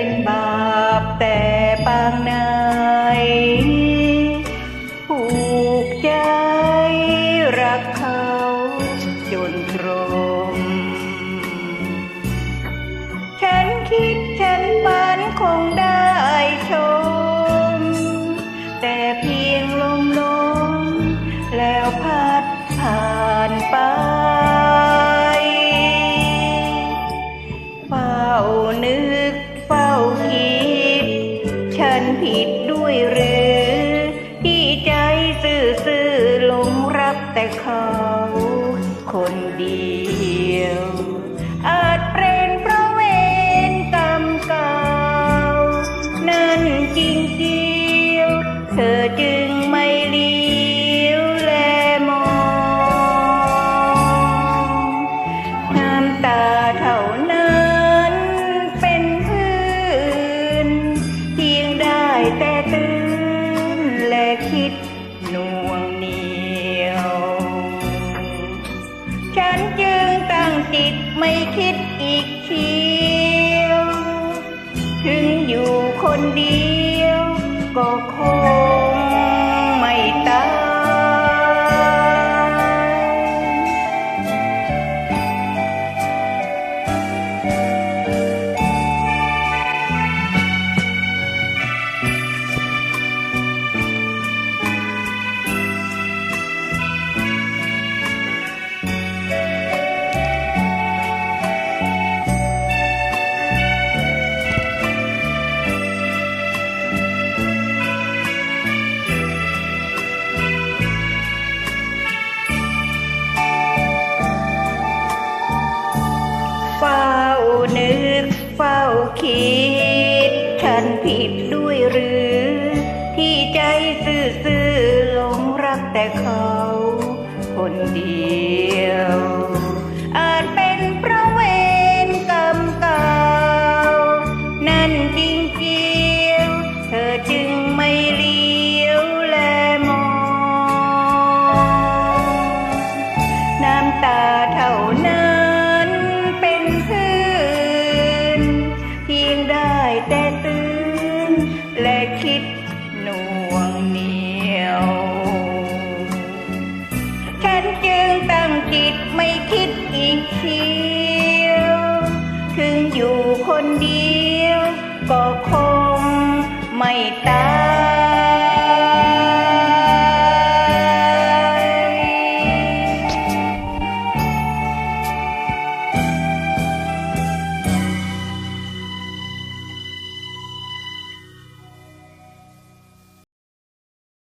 เป็นบาปแต่ปางไหนผูกใจรักเขาจนตรง ผิดด้วยหรือ ที่ใจซื่อซื่อๆหลงรักแต่เขาคนเดียว อาจเป็นเพราะเวรกรรมเก่า นั่นจริงเดียว เธอจึง ฉันจึงตั้งจิตไม่คิดอีกเชียว ถึงอยู่คนเดียวก็คง นึกเฝ้าคิด ฉันผิดด้วยหรือ ที่ใจซื่อๆหลงรักแต่เขา คนเดียว เหนียว ฉันจึงตั้งจิตไม่คิดอีกเชียว ถึงอยู่คนเดียว ก็คงไม่ตาย